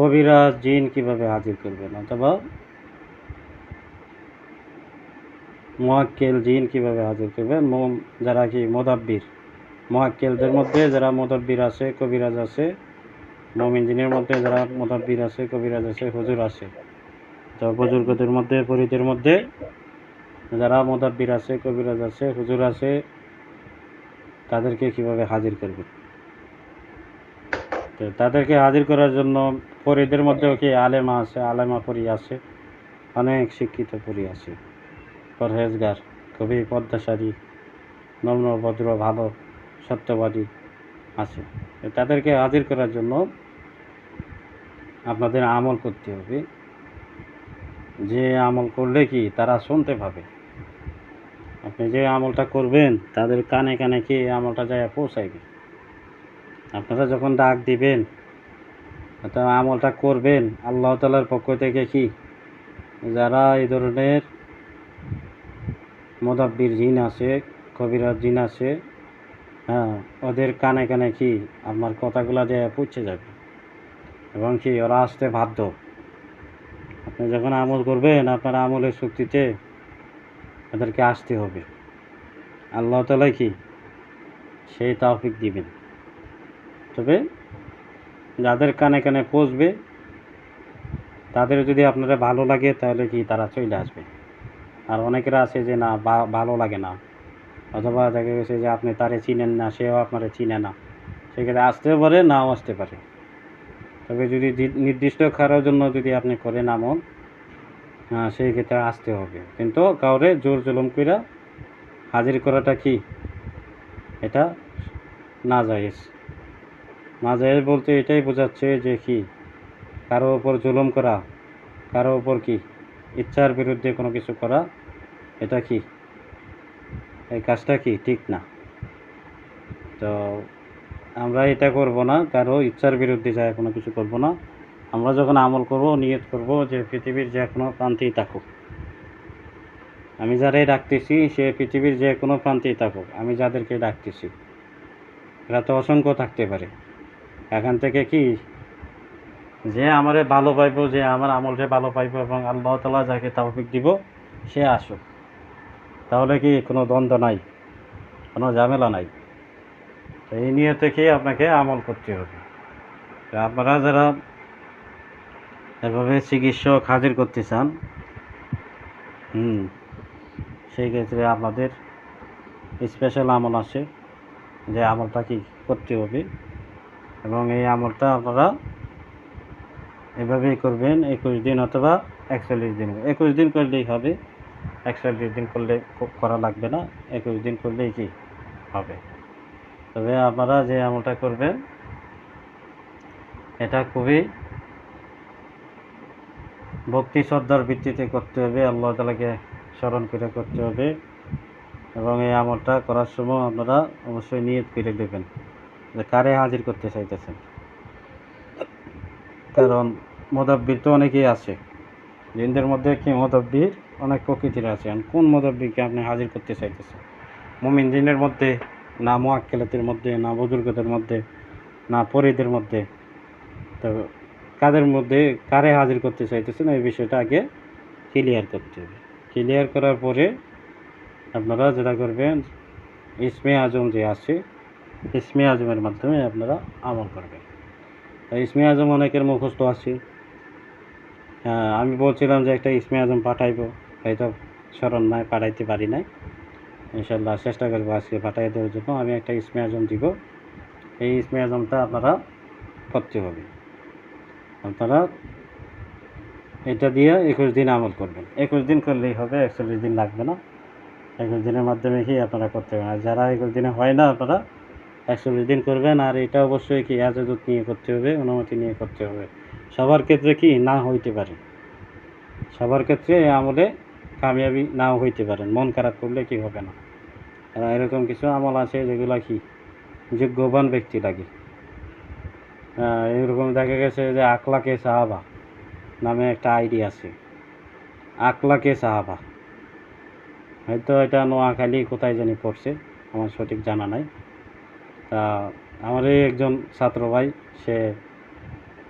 কবিরাজ, জিন কীভাবে হাজির করবেন অথবা মোয়াক্কেল, জিন কীভাবে হাজির করবেন মোম- যারা কি মোদাব্বির? মোয়াক্কেলদের মধ্যে যারা মোদাব্বির আছে, কবিরাজ আছে, মমিন জিনের মধ্যে যারা মোদাব্বির আছে, কবিরাজ আছে, হুজুর আছে। তো বুজুর্গদের মধ্যে পরিদের মধ্যে যারা মোদাব্বির আছে, কবিরাজ আছে, হুজুর আছে, তাদেরকে কীভাবে হাজির করবে? তো তাদেরকে হাজির করার জন্য পরিদের মধ্যেও কি আলেমা আছে আলেমা পরি আছে অনেক শিক্ষিত পরি আছে। পরহেজগার খুবই পদ্মাশালী নম্র ভদ্র ভালো সত্যবাদী আছে। তাদেরকে হাজির করার জন্য আপনাদের আমল করতে হবে। যে আমল করলে কি তারা শুনতে পাবে? আপনি যে আমলটা করবেন তাদের কানে কানে কি আমলটা যায় পৌঁছাইবে? আপনারা যখন ডাক দিবেন, অর্থাৎ আমলটা করবেন, আল্লাহ তালার পক্ষ থেকে কি? যারা এই ধরনের মোদাব্বির জিন আছে, কবিরাজ জিন আছে হ্যাঁ ওদের কানে কানে কি আপনার কথাগুলো যে পৌঁছে যাবে? এবং কি ওরা আসতে বাধ্য? আপনি যখন আমল করবেন, আপনার আমলের শক্তিতে ওদেরকে আসতে হবে। আল্লাহ তালা কি? সেই তাওফিক দিবেন। তবে যাদের কানে কানে পৌঁছবে, তাদের যদি আপনারা ভালো লাগে, তাহলে কি তারা চলে আসবে। আর অনেকেরা আছে যে, না ভালো লাগে না। অথবা দেখা গেছে যে, আপনি তারে চিনেন না, সেও আপনারা চিনে না। সেক্ষেত্রে আসতেও পারে, নাও আসতে পারে। তবে যদি নির্দিষ্ট খারার জন্য যদি আপনি করেন আমল সেই ক্ষেত্রে আসতে হবে। কিন্তু কাউরে জোর জুলুম কইরা হাজির করাটা কি? এটা না জায়েজ। না জায়েজ বলতে এটাই বোঝাচ্ছে যে কি? কারও ওপর জুলুম করা, কারও ওপর কি? ইচ্ছার বিরুদ্ধে কোনো কিছু করা, এটা কি? এই কাজটা কি ঠিক না? তো আমরা এটা করব না, কারও ইচ্ছার বিরুদ্ধে যায় কোনো কিছু করব না। আমরা যখন আমল করব, নিয়ত করব যে পৃথিবীর যে কোনো প্রান্তেই থাকুক। আমি যারাই ডাকতেছি, সে পৃথিবীর যে কোনো প্রান্তেই থাকুক। আমি যাদেরকে ডাকতেছি, এরা তো অসংখ্য থাকতে পারে। এখান থেকে কি? যে আমারে ভালো পাইব, যে আমার আমলটা ভালো পাইব এবং আল্লাহ তালা যাকে তাওফিক দিব, সে আসুক। তাহলে কি কোনো দ্বন্দ্ব নাই? কোনো ঝামেলা নাই? এই নিয়ে থেকেই আপনাকে আমল করতে হবে? আপনারা যারা এভাবে চিকিৎসক হাজির করতে চান, হুম, সেই ক্ষেত্রে আপনাদের স্পেশাল আমল আছে যে আমলটা কি করতে হবে? এবং এই আমলটা আপনারা এভাবেই করবেন, একুশ দিন অথবা একচল্লিশ দিন। একুশ দিন করলেই হবে, একচল্লিশ দিন করলে করা লাগবে না, একুশ দিন করলেই কি হবে। তবে আপনারা যে আমলটা করবেন, এটা খুবই ভক্তি শ্রদ্ধার ভিত্তিতে করতে হবে, আল্লাহ তালাকে স্মরণ করে করতে হবে এবং এই আমলটা করার সময় আপনারা অবশ্যই নিয়ত করে দেবেন। যে কারে হাজির করতে চাইতেছেন? কারণ মোদাব্বির তো অনেকেই আছে। জিনদের মধ্যে কি মোদাব্বির? অনেক প্রকৃতির আছে। কোন মোদাব্বিরকে আপনি হাজির করতে চাইতেছেন? মুমিন জিনের মধ্যে, না মোয়াক্কেলাতের মধ্যে, না বুজুর্গদের মধ্যে, না পরিদের মধ্যে। তো কাদের মধ্যে কারে হাজির করতে চাইতেছেন? এই বিষয়টা আগে ক্লিয়ার করতে হবে। ক্লিয়ার করার পরে আপনারা যেটা করবেন, ইসমে আজম যে আছে ইসমে আজমের মাধ্যমে আপনারা আমল করবেন। ইসমে আজম অনেকের মুখস্থ আছে। হ্যাঁ, আমি বলছিলাম যে একটা ইসমে আজম পাঠাইবো হয়তো স্মরণ নাই পাঠাইতে পারি নাই। ইনশাল্লাহ চেষ্টা করব আজকে পাঠাই দেওয়ার জন্য। আমি একটা ইসমে আজম দিব। এই ইসমে আজমটা আপনারা করতে হবে। আপনারা এটা দিয়ে একুশ দিন আমল করবেন। একুশ দিন করলেই হবে একচল্লিশ দিন লাগবে না। একুশ দিনের মাধ্যমে কি আপনারা করতে হবে আর যারা একুশ দিনে হয় না আপনারা একচল্লিশ দিন করবেন আর এটা অবশ্যই কি আজাদত নিয়ে করতে হবে, অনুমতি নিয়ে করতে হবে। সবার ক্ষেত্রে কি না হইতে পারে? সবার ক্ষেত্রে আমলে কামিয়াবি নাও হইতে পারেন, মন খারাপ করলে কি হবে না? এরকম কিছু আমল আছে যেগুলা কি যোগ্যবান ব্যক্তি লাগে। এরকম দেখা গেছে যে আকলাকে সাহাবা নামে একটা আইডি আছে। আকলাকে সাহাবা। হয়তো এটা নোয়াখালী কোথায় জানি পড়ছে, আমার সঠিক জানা নাই। তা আমার এই একজন ছাত্র ভাই, সে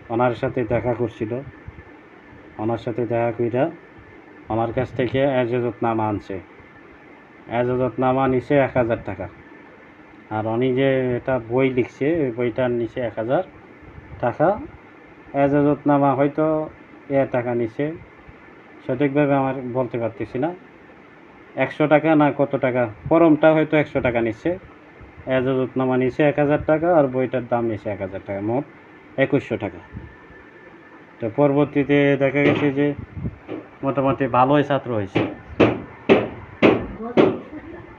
ওনার সাথে দেখা করছিল। ওনার সাথে দেখা কইরা আমার কাছ থেকে এজাজতনামা আনছে। এজাজতনামা নিছে এক হাজার টাকা। আর উনি যে এটা বই লিখছে, ওই বইটার নিচে এক হাজার টাকা। এজাজতনামা হয়তো এ টাকা নিছে। সঠিকভাবে আমার বলতে পারতেছি না। একশো টাকা না কত টাকা? ফরমটা হয়তো একশো টাকা নিচ্ছে এজাজতনামা নিচ্ছে এক হাজার টাকা আর বইটার দাম নিচ্ছে এক হাজার টাকা, মোট একুশশো টাকা। তো পরবর্তীতে দেখা গেছে যে মোটামুটি ভালোই ছাত্র হয়েছে।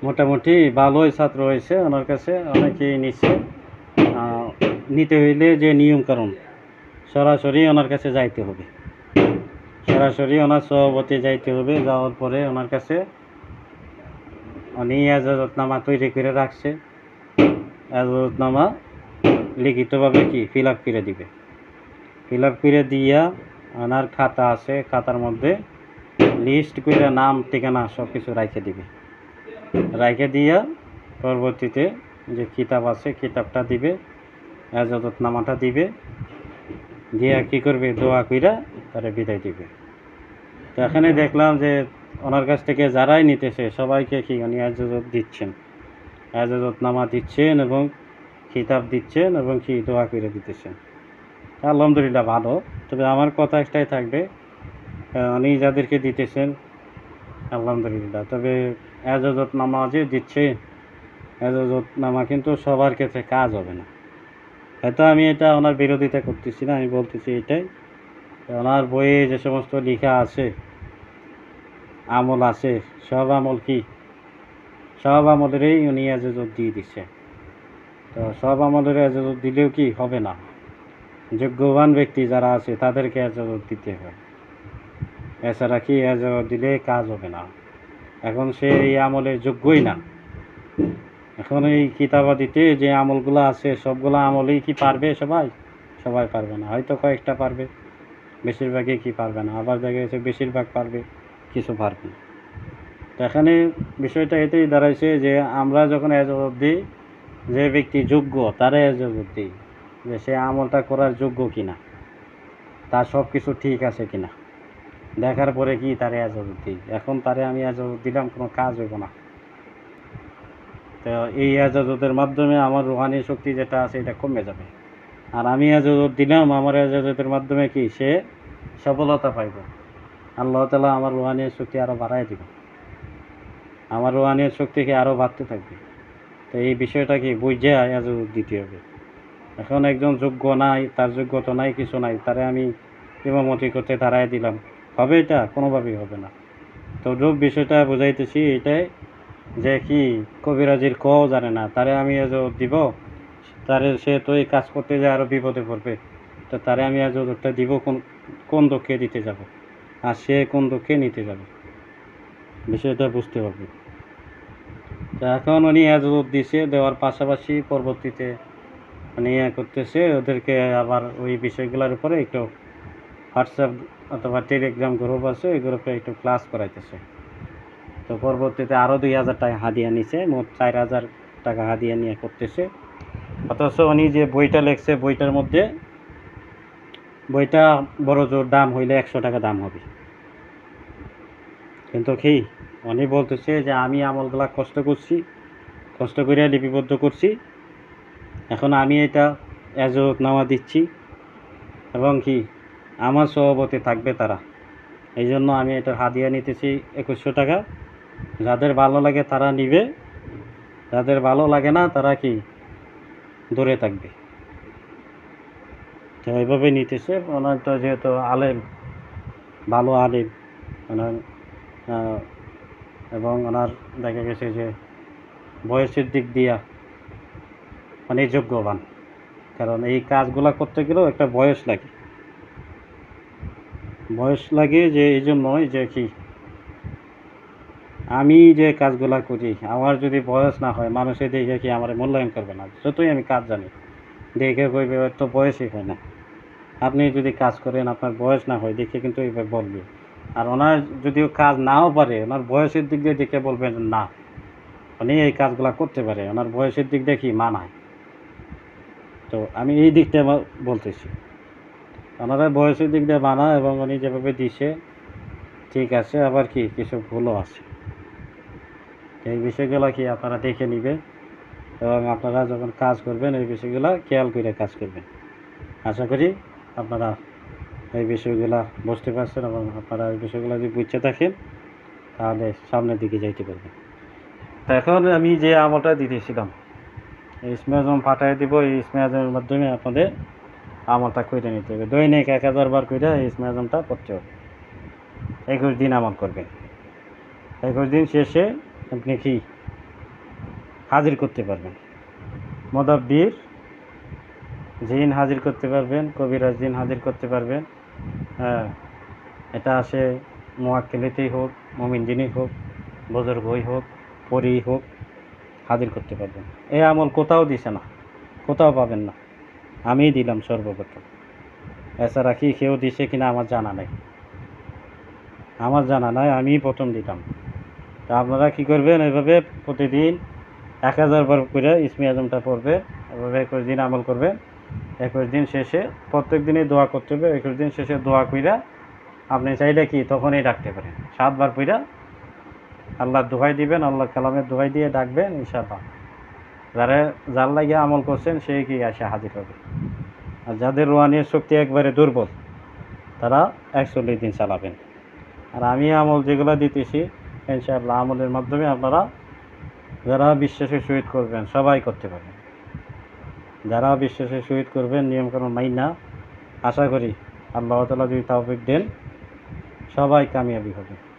মোটামুটি ভালোই ছাত্র হয়েছে ওনার কাছে, অনেকেই নিচ্ছে নিতে হইলে যে নিয়ম কারণ সরাসরি ওনার কাছে যাইতে হবে। সরাসরি ওনার সভাপতি যাইতে হবে, যাওয়ার পরে ওনার কাছে উনি এজাজতনামা তৈরি করে রাখছে। এজাজতনামা লিখিতভাবে কি? ফিল আপ করে দিবে। ফিল আপ করে দিয়া ওনার খাতা আছে, খাতার মধ্যে লিস্ট করে নাম, ঠিকানা সব কিছু রাখে দিবে। রাখে দিয়া পরবর্তীতে যে কিতাব আছে, কিতাবটা দিবে এজাজতনামাটা দিবে, দিয়া কি করবে? দোয়া কইরা তারে বিদায় দিবে। তো এখানে দেখলাম যে, ওনার কাছ থেকে যারাই নিতেছে, সবাইকে কি উনি এজাজত দিচ্ছেন? এজাজতনামা দিচ্ছেন এবং খিতাব দিচ্ছেন এবং কি দোয়া করে দিতেছেন। আলহামদুলিল্লাহ ভালো। তবে আমার কথা একটাই থাকবে উনি যাদেরকে দিতেছেন, আলহামদুলিল্লাহ। তবে এজাজতনামা যে দিচ্ছে এজাজতনামা কিন্তু সবার ক্ষেত্রে কাজ হবে না। হয়তো আমি এটা ওনার বিরোধিতা করতেছি না, আমি বলতেছি এটাই। ওনার বইয়ে যে সমস্ত লেখা আছে, আমল আছে, সব আমল কি? সব আমলেরই উনি এজাজত দিয়ে দিচ্ছে তো সব আমলের এজাজত দিলেও কি হবে না? যোগ্যবান ব্যক্তি যারা আছে, তাদেরকে এজাজত দিতে হয়। এছাড়া কি এজাজত দিলে কাজ হবে না? এখন সে এই আমলের যোগ্যই না। এখন এই কিতাবাদিতে যে আমলগুলো আছে, সবগুলো আমলেই কি পারবে সবাই? সবাই পারবে না। হয়তো কয়েকটা পারবে, বেশিরভাগই কি পারবে না? আবার দেখা গেছে বেশিরভাগ পারবে, কিছু পারবে না। তো এখানে বিষয়টা এটাই দাঁড়াইছে যে আমরা যখন এজাজত দিই যে ব্যক্তি যোগ্য, তারা দিই যে সে আমলটা করার যোগ্য কিনা তার সব কিছু ঠিক আছে কিনা, দেখার পরে কি তারে দিই এখন তারে আমি এজাজত দিলাম, কোনো কাজ হইব না। তো এই এজাজতের মাধ্যমে আমার রুহানি শক্তি যেটা আছে, এটা কমে যাবে। আর আমি এজাজত দিলাম, আমার এজাজতের মাধ্যমে কি সে সফলতা পাইব। আল্লাহ তালা আমার রুহানি শক্তি আরও বাড়াই দিব। আমার রুহানি শক্তিকে আরও বাড়তে থাকবে? তো এই বিষয়টা কি বুঝে এজাজত দিতে হবে। এখন একজন যোগ্য নাই, তার যোগ্যতা নাই, কিছু নাই, তারে আমি ইমামতি করতে দাঁড়ায় দিলাম। হবে এটা? কোনোভাবেই হবে না। তো যোগ বিষয়টা বুঝাইতেছি এটাই যে কি কবিরাজির কও জানে না, তারে আমি এজাজত দিব। তারে সে তো এই কাজ করতে যায় আরও বিপদে পড়বে। তো তারে আমি এজাজতটা দিব, কোন কোন দক্ষে দিতে যাব? আর সে কোন দক্ষে নিতে যাবে? বিষয়টা বুঝতে হবে। এখন উনি এজাজত দিছে, দেওয়ার পাশাপাশি পরবর্তীতে উনি ইয়ে করতেছে, ওদেরকে আবার ওই বিষয়গুলোর উপরে একটু হোয়াটসঅ্যাপ অথবা টেলিগ্রাম গ্রুপ আছে, ওই গ্রুপে একটু ক্লাস করাইতেছে। তো পরবর্তীতে আরও দুই হাজার টাকা হাদিয়া নিছে, মোট চার হাজার টাকা হাদিয়া নিয়ে করতেছে। অথচ উনি যে বইটা লেখছে, বইটার মধ্যে বইটা বড় জোর দাম হইলে একশো টাকা দাম হবে। কিন্তু কি? উনি বলতেছে যে আমি আমলগুলা কষ্ট করছি, কষ্ট করে লিপিবদ্ধ করছি। এখন আমি এটা নামা দিচ্ছি এবং কি আমার সভাপতি থাকবে তারা। এই জন্য আমি এটা হাদিয়া নিতেছি একুশশো টাকা। যাদের ভালো লাগে তারা নিবে, যাদের ভালো লাগে না তারা কি দূরে থাকবে। তো এইভাবে নিতেছে, ওনার তো যেহেতু আলেম, ভালো আলেম, ওনার এবং ওনার দেখা গেছে যে বয়সের দিক দিয়া মানে যোগ্যবান কারণ এই কাজগুলা করতে গেলেও একটা বয়স লাগে। বয়স লাগে যে এই জন্যই যে কি, আমি যে কাজগুলা করি, আমার যদি বয়স না হয় মানুষে দেখে কি আমার মূল্যায়ন করবে না? যতই আমি কাজ জানি, দেখে কইবে তো বয়সই হয় না। আপনি যদি কাজ করেন, আপনার বয়স না হয়, দেখে কিন্তু এইভাবে বলবে। আর ওনার যদিও কাজ নাও পারে, ওনার বয়সের দিক দিয়ে দেখে বলবেন না। উনি এই কাজগুলা করতে পারে, ওনার বয়সের দিক দিয়ে কি মানায়। তো আমি এই দিকটা বলতেছি। ওনারা বয়সের দিক দিয়ে মানা এবং উনি যেভাবে দিছে, ঠিক আছে, আবার কি কিছু ভুলও আছে। এই বিষয়গুলো কি আপনারা দেখে নেবেন এবং আপনারা যখন কাজ করবেন, এই বিষয়গুলো খেয়াল করে কাজ করবেন। আশা করি আপনারা এই বিষয়গুলো বুঝতে পারছেন এবং আপনারা এই বিষয়গুলো যদি বুঝতে থাকেন, তাহলে সামনের দিকে যাইতে পারবেন। তা এখন আমি যে আমলটা দিতেছিলাম, এই স্মেজম পাঠিয়ে দিব, এই স্মেজমের মাধ্যমে আপনাদের আমলটা করে নিতে হবে। দৈনিক এক হাজার বার করে এই স্মেজমটা করতে হবে। একুশ দিন আমল করবেন। একুশ দিন শেষে আপনি কি হাজির করতে পারবেন? মদাব্বির জিন হাজির করতে পারবেন, কবিরাজ জিন হাজির করতে পারবেন। হ্যাঁ এটা আসে মোয়াক্কেলিতেই হোক, মমিন জিনই হোক বজর্গই হোক পরেই হোক, হাজির করতে পারবেন। এই আমল কোথাও দিছে না, কোথাও পাবেন না। আমিই দিলাম সর্বপ্রথম। এছাড়া কি কেউ দিছে কিনা আমার জানা নাই। আমার জানা নাই, আমিই প্রথম দিতাম তা আপনারা কি করবেন, এভাবে প্রতিদিন এক হাজার বার করে ইসমি আজমটা পড়বে, এভাবে দিন আমল করবে একুশ দিন শেষে প্রত্যেক দিনই দোয়া করতে হবে। একুশ দিন শেষে দোয়া কইরা আপনি চাইলে কি তখনই ডাকতে পারেন। সাতবার কইরা আল্লাহ দোহাই দিবেন আল্লাহ কালামের দোহাই দিয়ে ডাকবেন, ইনশাআল্লাহ। যারা, যার লাগিয়ে আমল করছেন সেই কি আসে হাজির হবে। আর যাদের রোয়ানির শক্তি একবারে দুর্বল, তারা একচল্লিশ দিন চালাবেন। আর আমি আমল যেগুলো দিতেছি, ইনশাআল্লাহ আমলের মাধ্যমে আপনারা যারা বিশ্বাসের সহিত করবেন, সবাই করতে পারবেন। যারা বিশ্বাসের শহীদ করবেন, নিয়মকানুন মাই না আশা করি আল্লাহ তালা যদি তাওফিক দেন, সবাই কামিয়াবি হবে।